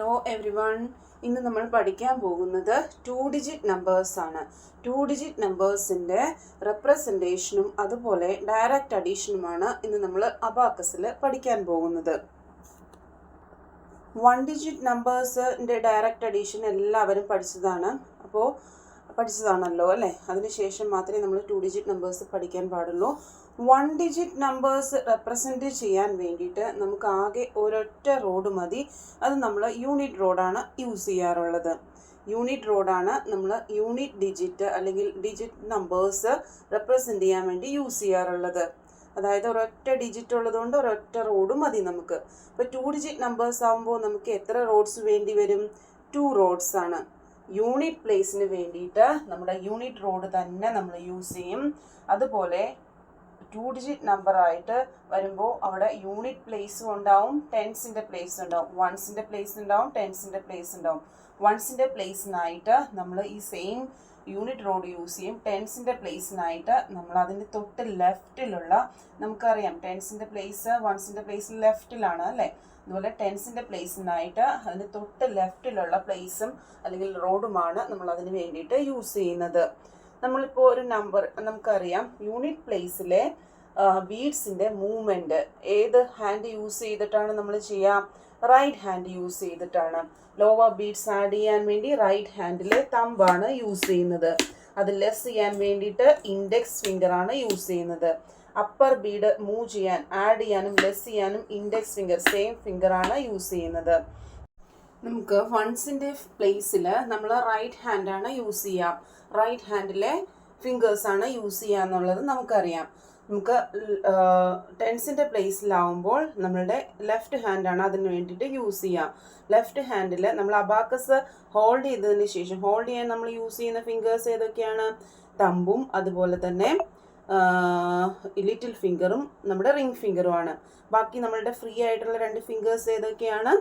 Hello every one ഇന്ന് നമ്മൾ പഠിക്കാൻ പോകുന്നത് ടു ഡിജിറ്റ് നമ്പേഴ്സ് ആണ്. ടു ഡിജിറ്റ് നമ്പേഴ്സിന്റെ റെപ്രസെന്റേഷനും അതുപോലെ ഡയറക്റ്റ് അഡീഷനുമാണ് ഇന്ന് നമ്മൾ അബാക്കസിൽ പഠിക്കാൻ പോകുന്നത്. വൺ ഡിജിറ്റ് നമ്പേഴ്സിന്റെ ഡയറക്റ്റ് അഡീഷൻ എല്ലാവരും പഠിച്ചതാണ്. അപ്പോൾ പഠിച്ചതാണല്ലോ അല്ലേ? അതിനുശേഷം മാത്രമേ നമ്മൾ ടു ഡിജിറ്റ് നമ്പേഴ്സ് പഠിക്കാൻ പാടുള്ളൂ. വൺ ഡിജിറ്റ് നമ്പേഴ്സ് റെപ്രസെന്റ് ചെയ്യാൻ വേണ്ടിയിട്ട് നമുക്ക് ആകെ ഒരൊറ്റ റോഡ് മതി. അത് നമ്മൾ യൂണിറ്റ് റോഡാണ് യൂസ് ചെയ്യാറുള്ളത്. യൂണിറ്റ് റോഡാണ് നമ്മൾ യൂണിറ്റ് ഡിജിറ്റ് അല്ലെങ്കിൽ ഡിജിറ്റ് നമ്പേഴ്സ് റെപ്രസെന്റ് ചെയ്യാൻ വേണ്ടി യൂസ് ചെയ്യാറുള്ളത്. അതായത് ഒരൊറ്റ ഡിജിറ്റ് ഉള്ളതുകൊണ്ട് ഒരൊറ്റ റോഡ് മതി നമുക്ക്. ഇപ്പോൾ ടു ഡിജിറ്റ് നമ്പേഴ്സ് ആകുമ്പോൾ നമുക്ക് എത്ര റോഡ്സ് വേണ്ടി വരും? ടു റോഡ്സ് ആണ്. യൂണിറ്റ് പ്ലേസിന് വേണ്ടിയിട്ട് നമ്മുടെ യൂണിറ്റ് റോഡ് തന്നെ നമ്മൾ യൂസ് ചെയ്യും. അതുപോലെ ടു ഡിജിറ്റ് നമ്പറായിട്ട് വരുമ്പോൾ അവിടെ യൂണിറ്റ് പ്ലേസും ഉണ്ടാവും ടെൻസിന്റെ പ്ലേസ് ഉണ്ടാവും വൺസിന്റെ പ്ലേസ് ഉണ്ടാവും ടെൻസിന്റെ പ്ലേസ് ഉണ്ടാവും. വൺസിന്റെ പ്ലേസിനായിട്ട് നമ്മൾ ഈ സെയിം യൂണിറ്റ് റോഡ് യൂസ് ചെയ്യും. ടെൻസിന്റെ പ്ലേസിനായിട്ട് നമ്മൾ അതിന്റെ തൊട്ട് ലെഫ്റ്റിലുള്ള നമുക്കറിയാം. ടെൻസിന്റെ പ്ലേസ് വൺസിന്റെ പ്ലേസ് ലെഫ്റ്റിലാണ് അല്ലേ? അതുപോലെ ടെൻസിന്റെ പ്ലേസിനായിട്ട് അതിന് തൊട്ട് ലെഫ്റ്റിലുള്ള പ്ലേസും അല്ലെങ്കിൽ റോഡുമാണ് നമ്മൾ അതിന് വേണ്ടിയിട്ട് യൂസ് ചെയ്യുന്നത്. നമ്മളിപ്പോൾ ഒരു നമ്പർ നമുക്കറിയാം. യൂണിറ്റ് പ്ലേസിലെ ബീഡ്സിന്റെ മൂവ്മെന്റ് ഏത് ഹാൻഡ് യൂസ് ചെയ്തിട്ടാണ് നമ്മൾ ചെയ്യുക റൈറ്റ് ഹാൻഡ് യൂസ് ചെയ്തിട്ടാണ്. ലോവർ ബീഡ്സ് ആഡ് ചെയ്യാൻ വേണ്ടി റൈറ്റ് ഹാൻഡിലെ തമ്പാണ് യൂസ് ചെയ്യുന്നത്. അത് ലെസ് ചെയ്യാൻ വേണ്ടിയിട്ട് ഇൻഡെക്സ് ഫിംഗറാണ് യൂസ് ചെയ്യുന്നത്. അപ്പർ ബീഡ് മൂവ് ചെയ്യാൻ ആഡ് ചെയ്യാനും ലെസ് ചെയ്യാനും ഇൻഡെക്സ് ഫിംഗർ സെയിം ഫിംഗറാണ് യൂസ് ചെയ്യുന്നത്. നമുക്ക് വൺസിന്റെ പ്ലേസിൽ നമ്മൾ റൈറ്റ് ഹാൻഡാണ് യൂസ് ചെയ്യുക റൈറ്റ് ഹാൻഡിലെ ഫിംഗേഴ്സാണ് യൂസ് ചെയ്യുക എന്നുള്ളത് നമുക്കറിയാം. നമുക്ക് ടെൻസിന്റെ പ്ലേസിലാവുമ്പോൾ നമ്മളുടെ ലെഫ്റ്റ് ഹാൻഡാണ് അതിന് വേണ്ടിയിട്ട് യൂസ് ചെയ്യുക ലെഫ്റ്റ് ഹാൻഡിൽ നമ്മൾ അബാക്കസ് ഹോൾഡ് ചെയ്തതിന് ശേഷം ഹോൾഡ് ചെയ്യാൻ നമ്മൾ യൂസ് ചെയ്യുന്ന ഫിംഗേഴ്സ് ഏതൊക്കെയാണ്? തമ്പും അതുപോലെ തന്നെ ലിറ്റിൽ ഫിംഗറും നമ്മുടെ റിംഗ് ഫിംഗറുമാണ് ബാക്കി നമ്മളുടെ ഫ്രീ ആയിട്ടുള്ള രണ്ട് ഫിംഗേഴ്സ് ഏതൊക്കെയാണ്?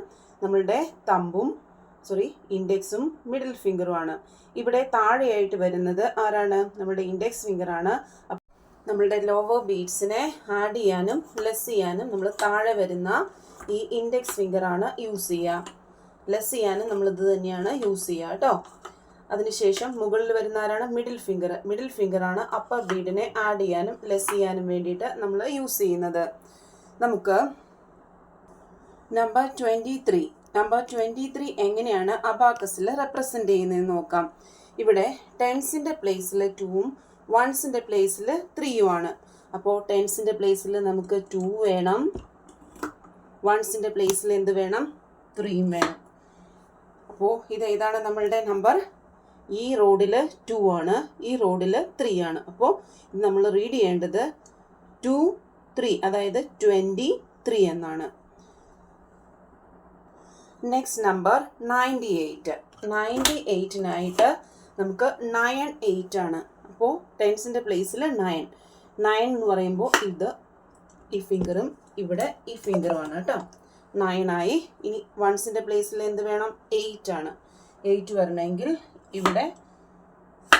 നമ്മളുടെ തമ്പും സോറി ഇൻഡെക്സും മിഡിൽ ഫിംഗറുമാണ് ഇവിടെ താഴെയായിട്ട് വരുന്നത് ആരാണ്? നമ്മുടെ ഇൻഡെക്സ് ഫിംഗറാണ് നമ്മളുടെ ലോവർ ബീഡ്സിനെ ആഡ് ചെയ്യാനും ലെസ് ചെയ്യാനും നമ്മൾ താഴെ വരുന്ന ഈ ഇൻഡെക്സ് ഫിംഗറാണ് യൂസ് ചെയ്യുക. ലെസ് ചെയ്യാനും നമ്മൾ ഇത് തന്നെയാണ് യൂസ് ചെയ്യുക കേട്ടോ. അതിനുശേഷം മുകളിൽ വരുന്ന ആരാണ്? മിഡിൽ ഫിംഗർ മിഡിൽ ഫിംഗറാണ് അപ്പർ ബീഡിനെ ആഡ് ചെയ്യാനും ലെസ് ചെയ്യാനും വേണ്ടിയിട്ട് നമ്മൾ യൂസ് ചെയ്യുന്നത്. നമുക്ക് number twenty three number twenty three എങ്ങനെയാണ് അബാക്കസിൽ റെപ്രസെന്റ് ചെയ്യുന്നതെന്ന് നോക്കാം. ഇവിടെ ടെൻസിന്റെ പ്ലേസിൽ ടൂവും വൺസിന്റെ പ്ലേസിൽ ത്രീയുമാണ് അപ്പോൾ ടെൻസിന്റെ പ്ലേസിൽ നമുക്ക് ടു വേണം. വൺസിന്റെ പ്ലേസിൽ എന്ത് വേണം? ത്രീയും വേണം. അപ്പോൾ ഇത് ഏതാണ് നമ്മളുടെ നമ്പർ ഈ റോഡിൽ ടു ആണ്. ഈ റോഡിൽ ത്രീ ആണ്. അപ്പോൾ ഇത് നമ്മൾ റീഡ് ചെയ്യേണ്ടത് ടു ത്രീ അതായത് ട്വന്റി ത്രീ എന്നാണ്. Next number ninety eight ninety എയ്റ്റിനായിട്ട് നമുക്ക് നയൻ എയ്റ്റ് ആണ്. അപ്പോൾ ടെൻസിന്റെ പ്ലേസിൽ നയൻ നയൻ എന്ന് പറയുമ്പോൾ ഇത് ഈ ഫിംഗറും ഇവിടെ ഈ ഫിംഗറുമാണ് കേട്ടോ. നയനായി ഇനി വൺസിന്റെ പ്ലേസിൽ എന്ത് വേണം? എയ്റ്റ് ആണ്. എയ്റ്റ് വരണമെങ്കിൽ ഇവിടെ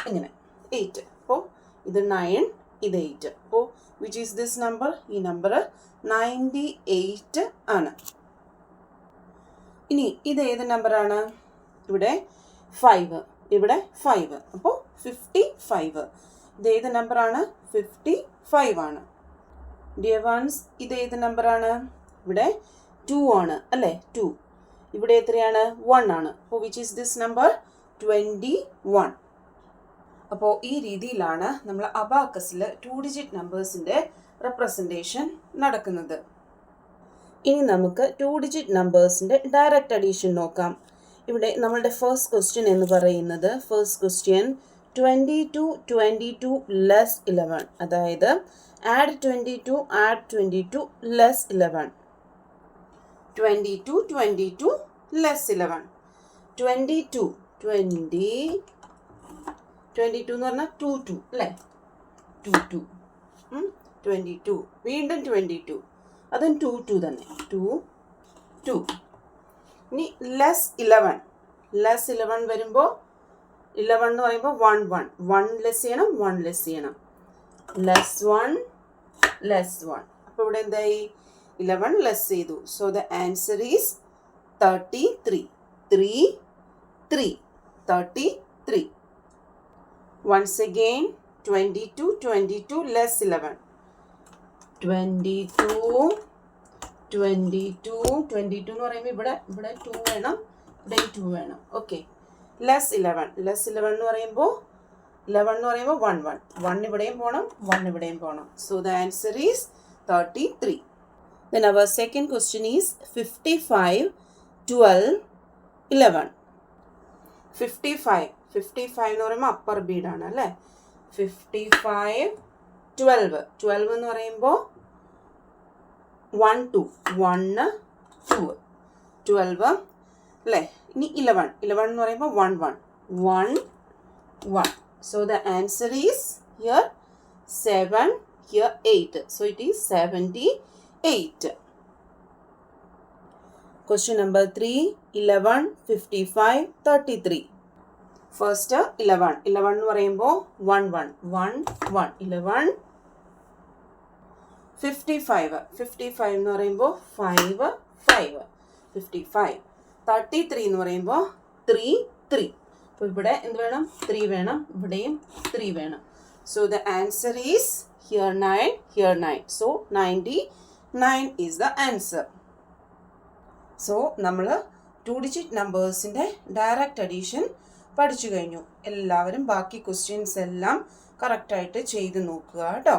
ഇങ്ങനെ. എയ്റ്റ് അപ്പോൾ ഇത് നയൻ ഇത് എയ്റ്റ് അപ്പോൾ വിച്ച് ഈസ് ദിസ് നമ്പർ ഈ നമ്പർ നയന്റി എയ്റ്റ് ആണ്. ഇനി ഇത് ഏത് നമ്പറാണ് ഇവിടെ ഫൈവ് ഇവിടെ ഫൈവ് അപ്പോൾ ഫിഫ്റ്റി ഫൈവ് ഇത് ഏത് നമ്പറാണ് ഫിഫ്റ്റി ഫൈവ് ആണ്. ഡിയർ വൺസ് ഇത് ഏത് നമ്പറാണ് ഇവിടെ ടു ആണ് അല്ലേ? ടു ഇവിടെ എത്രയാണ്? വൺ ആണ്. അപ്പോൾ which is this number twenty one അപ്പോൾ ഈ രീതിയിലാണ് നമ്മൾ അബാക്കസിൽ ടു ഡിജിറ്റ് നമ്പേഴ്സിന്റെ റെപ്രസെന്റേഷൻ നടക്കുന്നത്. ഇനി നമുക്ക് ടു ഡിജിറ്റ് നമ്പേഴ്സിന്റെ ഡയറക്റ്റ് അഡീഷൻ നോക്കാം. ഇവിടെ നമ്മളുടെ ഫസ്റ്റ് ക്വസ്റ്റ്യൻ എന്ന് പറയുന്നത് first question twenty two twenty two less eleven അതായത് add twenty two add twenty two less eleven twenty two twenty two less eleven twenty two twenty twenty two എന്ന് പറഞ്ഞാൽ two two അല്ലേ? Two two twenty to വീണ്ടും twenty two അതും two two തന്നെ. Two two ഇനി less eleven less eleven വരുമ്പോൾ eleven എന്ന് പറയുമ്പോൾ വൺ വൺ വൺ ലെസ് ചെയ്യണം വൺ ലെസ് ചെയ്യണം. ലെസ് വൺ ലെസ് വൺ അപ്പോൾ ഇവിടെ എന്തായി? ഇലവൻ ലെസ് ചെയ്തു. So the answer is thirty three three three thirty three once again twenty two twenty two less eleven twenty two twenty two twenty two എന്ന് പറയുമ്പോൾ ഇവിടെ ഇവിടെ two വേണം ഇവിടെ ടു വേണം. Okay less eleven less eleven എന്ന് പറയുമ്പോൾ Eleven എന്ന് പറയുമ്പോൾ വൺ വൺ വൺ ഇവിടെയും പോകണം വൺ ഇവിടെയും പോകണം so the answer is thirty three then our second question is fifty five twelve eleven fifty five fifty five എന്ന് പറയുമ്പോൾ അപ്പർ ബീഡാണ് അല്ലേ? ഫിഫ്റ്റി ഫൈവ് ട്വൽവ് ട്വൽവ് എന്ന് പറയുമ്പോൾ one two one two twelve അല്ലേ? ഇനി ഇലവൻ ഇലവൻ എന്ന് പറയുമ്പോൾ one one one one so the answer is here seven here eight so it is seventy eight question number three eleven fifty five thirty three first eleven eleven എന്ന് പറയുമ്പോൾ one one one one eleven fifty five fifty five എന്ന് പറയുമ്പോൾ five five fifty five thirty three എന്ന് പറയുമ്പോൾ three three അപ്പോൾ ഇവിടെ എന്ത് വേണം? ത്രീ വേണം. ഇവിടെയും ത്രീ വേണം. So the answer is here nine here nine so ninety nine is the answer so നമ്മൾ ടു ഡിജിറ്റ് നമ്പേഴ്സിന്റെ ഡയറക്റ്റ് അഡീഷൻ പഠിച്ചു കഴിഞ്ഞു. എല്ലാവരും ബാക്കി ക്വസ്റ്റ്യൻസ് എല്ലാം കറക്റ്റായിട്ട് ചെയ്ത് നോക്കുക കേട്ടോ.